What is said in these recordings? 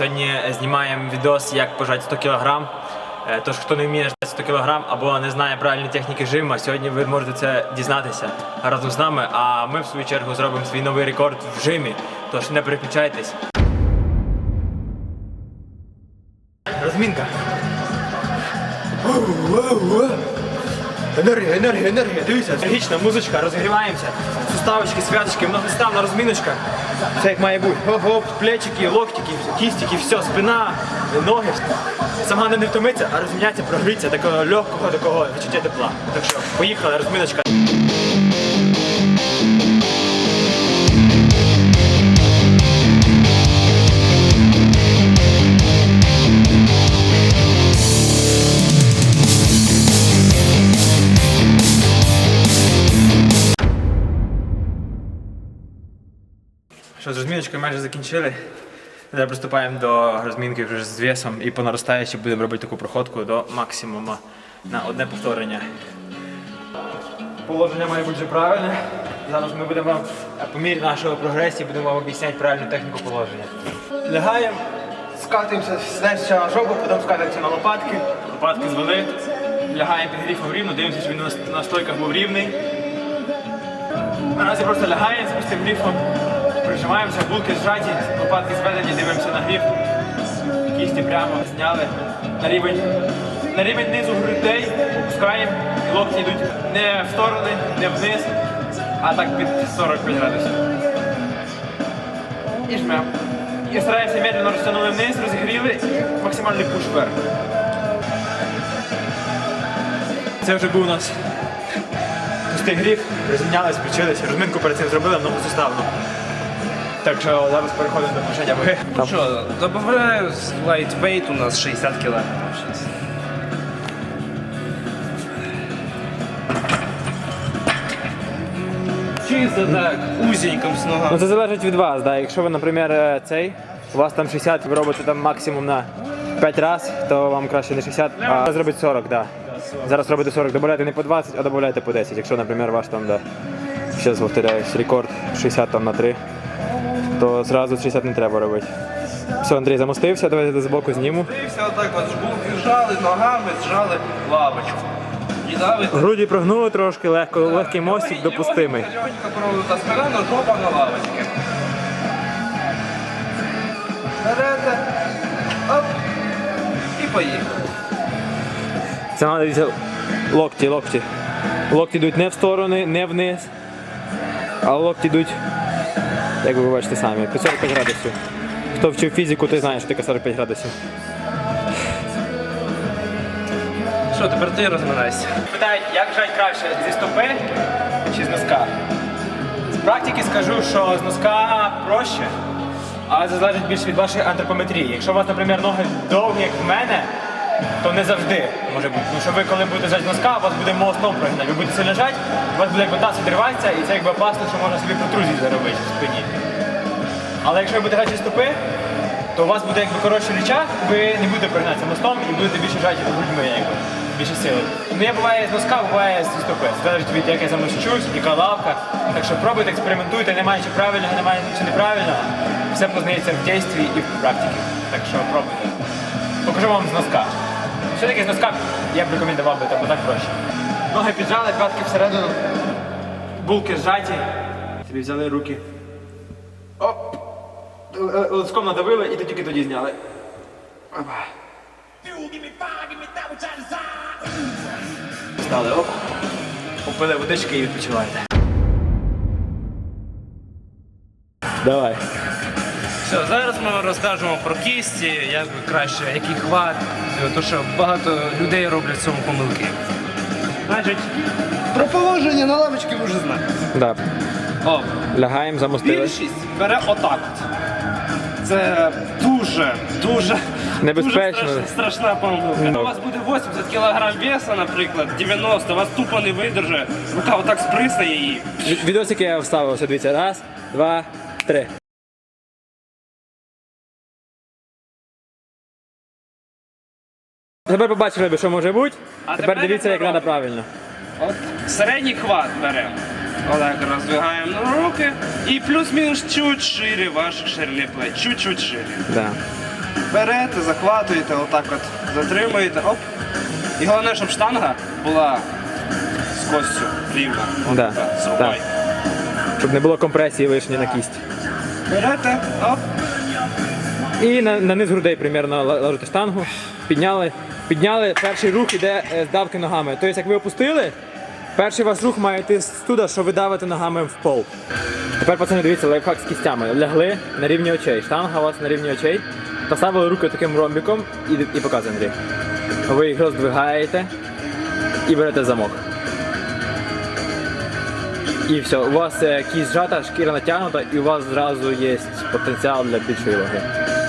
Сьогодні знімаємо відос, як пожати 100 кг. Е, Тож, хто не вміє жати 100 кг або не знає правильної техніки жима, сьогодні ви можете це дізнатися разом з нами. А ми в свою чергу зробимо свій новий рекорд в жимі. Тож не переключайтесь. Розмінка. Енергія, енергія, енергія. Дивіться, енергічна музичка, розгріваємося. Суставочки, святочки, многоставна розміночка. Все як має бути. Оп-оп, плечики, локтики, кістики, все, спина, ноги. Сама не втомиться, а розміняється, прогріться такого легкого, такого відчуття тепла. Так що, поїхали, розміночка. Що з розміночкою майже закінчили. Зараз приступаємо до розмінки вже з весом і по наростаючій будемо робити таку проходку до максимуму на одне повторення. Положення має бути правильне. Зараз ми будемо вам е, по мірі нашого прогресії будемо вам об'ясняти правильну техніку положення. Лягаємо, скатуємося спочатку на жопу, потім скатуємося на лопатки. Лопатки звели, лягаємо під грифом рівно, дивимося, щоб він на- стойках був рівний. Наразі просто лягаємо з пустим грифом, прижимаємося, булки зжаті, лопатки зведені, дивимося на гриф, кісті прямо зняли на рівень, на рівень низу грудей, опускаємо, і локті йдуть не в сторони, не вниз, а так під 45 градусів. І жмемо. І стараємося медленно розтягнули вниз, розігріли максимальний пуш вверх. Це вже був у нас пустий гріх, розмінялись, включилися, розминку перед цим зробили многосуставну. Так що зараз переходимо до пошення ваги. Ну Що, добавляю лайтвейт у нас 60 кг. Чисто так, узеньком з Ну це залежить від вас, да. Якщо ви, наприклад, цей, у вас там 60, ви робите там максимум на 5 разів, то вам краще не 60, а зробити 40, да. Зараз робите 40, додавайте не по 20, а додавайте по 10. Якщо, наприклад, ваш там, да, зараз повторяюсь, рекорд 60 там на 3, то зразу 60 не треба робити. Все, Андрій замостився, давайте з боку зніму. Дивився отак от, жбулки зжали, ногами зжали лавочку. І давите. Груді прогнули трошки, легко, легкий мостик допустимий. Легонько проводити спина, но жопа на лавочці. Берете, оп, і поїхали. Це треба дивіться, локті, локті. Локті йдуть не в сторони, не вниз, а локті йдуть, як ви бачите самі, 45 градусів. Хто вчив фізику, той знає, що таке 45 градусів. Що, тепер ти розминайся. Питають, як жать краще зі стопи чи з носка? З практики скажу, що з носка проще, але залежить більше від вашої антропометрії. Якщо у вас, наприклад, ноги довгі, як в мене, то не завжди може бути. Тому що ви, коли будете жати з носка, у вас буде молотом прогинати. Ви будете сильно жати, у вас буде якби таз відриватися, і це якби опасно, що можна собі протрузію заробити в спині. Але якщо ви будете грати зі стопи, то у вас буде якби коротший річах, ви не будете пригнатися мостом і будете більше жати грудьми, якби більше сили. Ну я буває з носка, буває зі стопи. Це залежить від як я замощусь, яка лавка. Так що пробуйте, експериментуйте, немає чи правильного, немає чи неправильного. Все познається в дійстві і в практиці. Так що пробуйте. Покажу вам з носка. Все-таки з носка я б рекомендував би тому так проще. Ноги піджали, п'ятки всередину, булки зжаті. Собі взяли руки. Оп! Лоском надавили і тільки тоді зняли. Опа. Стали, оп. Попили водички і відпочиваєте. Давай. Все, зараз ми розкажемо про кісті, як би краще, який хват, тому що багато людей роблять в цьому помилки. Значить, про положення на лавочці ви вже знаєте. Да. О, Лягаємо, замостили. більшість бере отак от. Це дуже, дуже Небезпечно. Дуже страшна, страшна помилка. Ну. У вас буде 80 кг веса, наприклад, 90, вас тупо не видержить, рука отак сприсне її. Відосики я вставив, ось дивіться. Раз, два, три. Тепер побачили би, що може бути. А тепер, тепер дивіться, як треба правильно. От середній хват беремо. Отак роздвигаємо руки. І плюс-мінус чуть шире ваших ширини плеч. Чуть-чуть шире. Да. берете, захватуєте, отак от затримуєте, оп. І головне, щоб штанга була з костю рівна. От Да, така, зрубай. Щоб не було компресії лишньої на кість. Берете, оп. І на, на низ грудей примерно ложите штангу, підняли. Підняли, перший рух іде е, з давки ногами. Тобто, як ви опустили, перший ваш рух має йти туди, що ви давите ногами в пол. Тепер, пацани, дивіться, лайфхак з кістями. Лягли на рівні очей. Штанга у вас на рівні очей. Поставили руки таким ромбіком і, і показує Андрій. Ви їх роздвигаєте і берете замок. І все, у вас е, кість зжата, шкіра натягнута, і у вас зразу є потенціал для більшої ваги.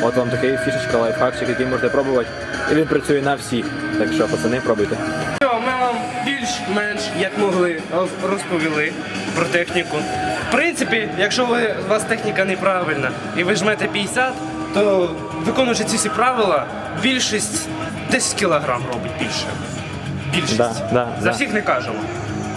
От вам такий фішечка, лайфхакчик, який можете пробувати. І він працює на всіх. Так що, пацани, пробуйте. Все, ми вам більш-менш як могли роз- розповіли про техніку. В принципі, якщо ви, у вас техніка неправильна і ви жмете 50, то виконуючи ці всі правила, більшість 10 кілограм робить більше. Більшість. Да, да, За да. всіх не кажемо,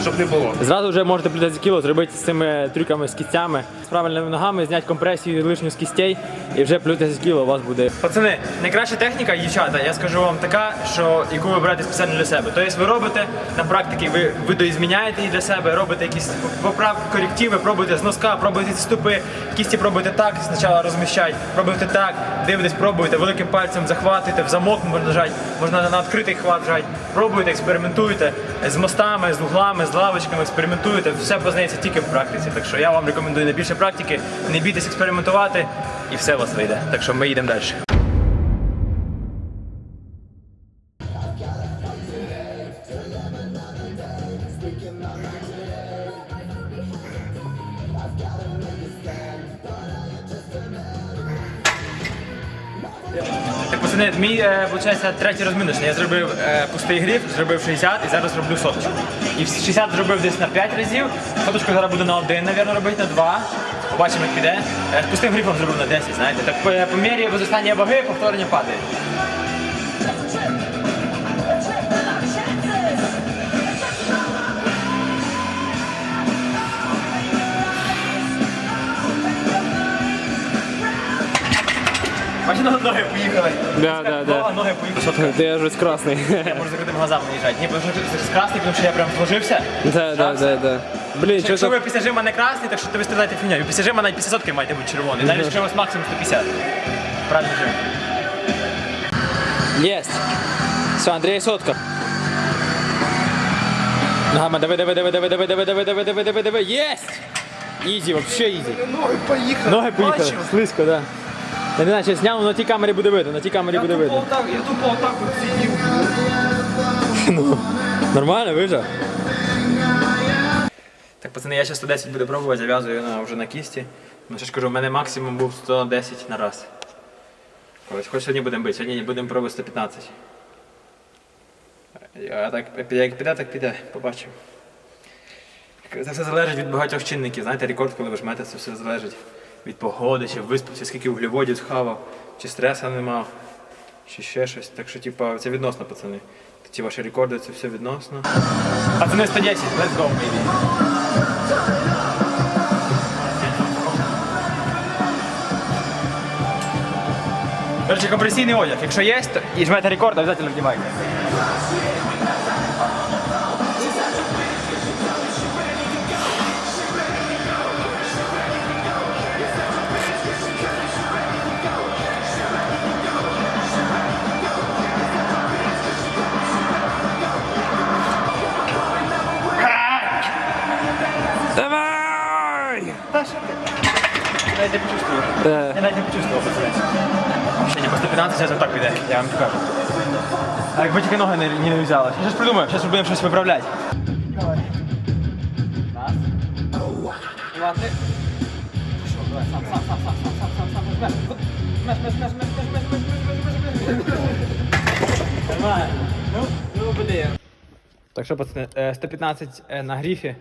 щоб не було. Зразу вже можете плюс 10 кіло зробити з цими трюками з кістями, з правильними ногами, зняти компресію лишню з кістей, і вже плюс 10 кіло у вас буде. Пацани, найкраща техніка, дівчата, я скажу вам така, що яку ви берете спеціально для себе. Тобто ви робите на практиці, ви видоізміняєте її для себе, робите якісь поправки, корективи, пробуєте з носка, пробуєте зі стопи, кісті пробуєте так, спочатку розміщати, пробуєте так, дивитесь, пробуєте, великим пальцем захватуєте, в замок можна нажати, можна на відкритий хват жати. Пробуйте, експериментуйте з мостами, з углами, з лавочками, експериментуйте. Все познається тільки в практиці. Так що я вам рекомендую найбільше практики, не бійтесь експериментувати, і все у вас вийде. Так що ми їдемо далі. Так, мій, е, виходить, третій розміночний. Я зробив е, пустий гриф, зробив 60 і зараз роблю соточку. І в 60 зробив десь на 5 разів, соточку зараз буду на один, мабуть, робити, на 2. Побачимо, як піде. Е, з пустим грифом зробив на 10, знаєте. Так по, по мірі зростання ваги повторення падає. Бачите, ноги поїхали. Да, да, да. Ноги поїхали. Ти аж ось красний. Я можу закритим глазами наїжджати. Ні, тому що з красний, тому що я прям вложився. Да, да, да, да. Блін, що Якщо ви після жима не красний, так що то ви страдаєте фігню. Ви Після жима навіть після сотки маєте бути червоний. Навіть якщо у вас максимум 150. Правильно жим. Єсть. Все, Андрій сотка. Ногами, давай, давай, давай, давай, давай, давай, давай, давай, давай, давай, давай. Єсть! Ізі, вообще ізі. Ноги поїхали. Ноги поїхали. Слизько, да. Я не знаю, чи зняв, але на тій камері буде видно, на тій камері буде видно. Отак, я тупо отак от сидів. Нормально, вижав? Так, пацани, я ще 110 буду пробувати, зав'язую на, вже на кісті. Ну, що ж кажу, у мене максимум був 110 на раз. Ось, хоч сьогодні будемо бити, сьогодні будемо пробувати 115. А так, як піде, так піде, побачимо. Це все залежить від багатьох чинників. Знаєте, рекорд, коли ви жмете, це все залежить від погоди, чи виспався, скільки вуглеводів схавав, чи стреса не мав, чи ще щось. Так що, типа, це відносно, пацани. Ці ваші рекорди, це все відносно. Пацани 110, let's go, baby. До компресійний одяг. Якщо є, то і жмете рекорд, обов'язково вдівайте. Давай! Я навіть не почувствую. Да. Я навіть не почувствував пацани. Ще не по 115 зараз отак піде, я вам покажу. А якби тільки ноги не, не взяли. Щось придумаємо, зараз будемо щось виправляти. Давай. Раз. Два, три. Давай, сам, сам, сам, сам, сам, сам, сам, сам, жмеш. Жмеш, жмеш, жмеш, жмеш, жмеш, жмеш, жмеш, жмеш, жмеш, жмеш. Нормально. Ну, ну, буде. Так що, пацани, е, 115 е, на гріфі.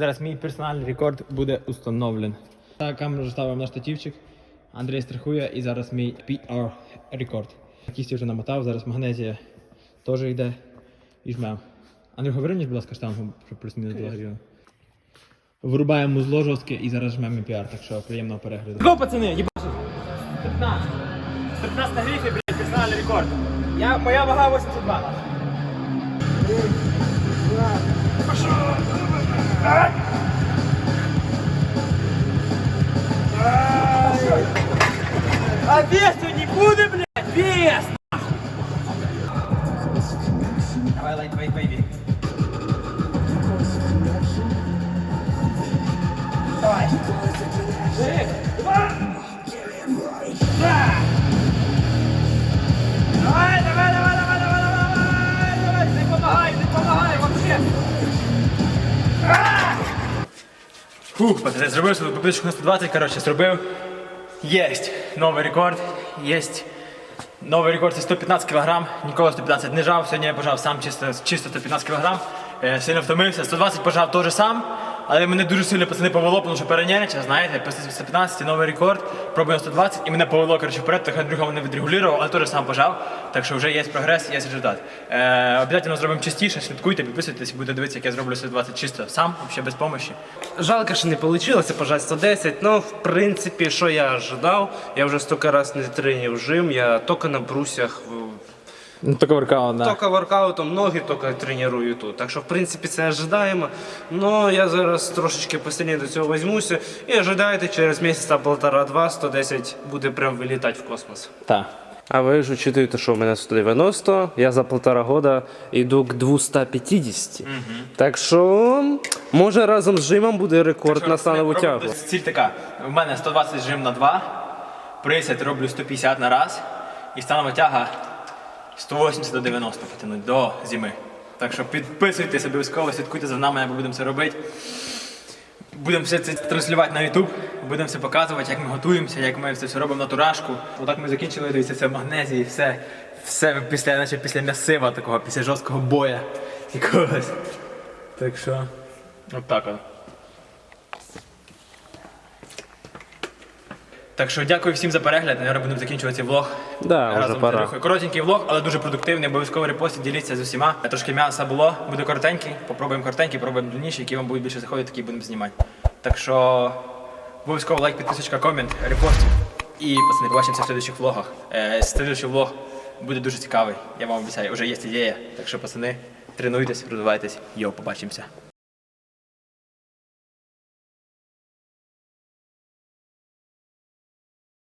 Зараз мій персональний рекорд буде установлен. Так, камеру ставимо на штативчик. Андрій страхує і зараз мій PR рекорд. Кісті вже намотав, зараз магнезія теж йде і жмем. Андрій, говори мені, будь ласка, штангу, щоб плюс-мінус була рівно. Вирубаємо музло жорстке і зараз жмемо PR, так що приємного перегляду. Го, пацани, їбашить! 15, 115 на грифі, блядь, персональний рекорд. Я, моя вага 82. А весу не буде, блядь, вес! Давай, лайт, вейт, бейби. Давай. Три, Фух, пацани, зробив свою попиточку на 120, коротше, зробив. Єсть новий рекорд. Єсть новий рекорд це 115 кг. Ніколи 115 не жав. Сьогодні я пожав сам чисто, чисто 115 кг. Е, Сильно втомився. 120 пожав теж сам. Але мене дуже сильно пацани повело, тому що переняча, знаєте, після 115 новий рекорд, пробую 120 і мене повело коротше, вперед, так Андрюха мене відрегулював, але теж сам пожав. Так що вже є прогрес, є результат. Е, обов'язково зробимо частіше, слідкуйте, підписуйтесь, будете дивитися, як я зроблю 120 чисто сам, взагалі без допомоги. Жалко, що не вийшло пожати 110, але в принципі, що я ожидав, я вже стільки раз не тренив жим, я тільки на брусях, Ну, только воркаут, да. тільки воркаутом ноги тільки треную тут. Так що, в принципі, це ожидаємо. Но я зараз трошечки посильніше до цього візьмуся і ожидайте, через місяця полтора-два 110 буде прям вилітати в космос. Так. А ви ж учитуєте, що у мене 190, я за полтора года йду к 250. Так що, може разом з жимом буде рекорд на станову тягу. Ціль така. У мене 120 жим на 2, присядь роблю 150 на раз, і станова тяга 180 до 90 потягнуть до зими. Так що підписуйтесь обов'язково, слідкуйте за нами, ми будемо це робити. Будемо все це транслювати на YouTube, будемо все показувати, як ми готуємося, як ми це все робимо на турашку. Отак ми закінчили, дивіться, це магнезії, все, все після, наче після м'ясива такого, після жорсткого боя якогось. Так що, от так от. Так що дякую всім за перегляд. Наверно, будемо закінчувати цей влог. Да, вже Разом з пора. Коротенький влог, але дуже продуктивний. Обов'язково репостіть, діліться з усіма. Трошки м'яса було, буде коротенький. Попробуємо коротенький, пробуємо длинніший, які вам будуть більше заходити, такі будемо знімати. Так що обов'язково лайк, підписочка, комент, репост. І пацани, побачимося в следующих влогах. Е, Следующий влог буде дуже цікавий. Я вам обіцяю, вже є ідея. Так що, пацани, тренуйтесь, розвивайтесь. Йо, побачимося.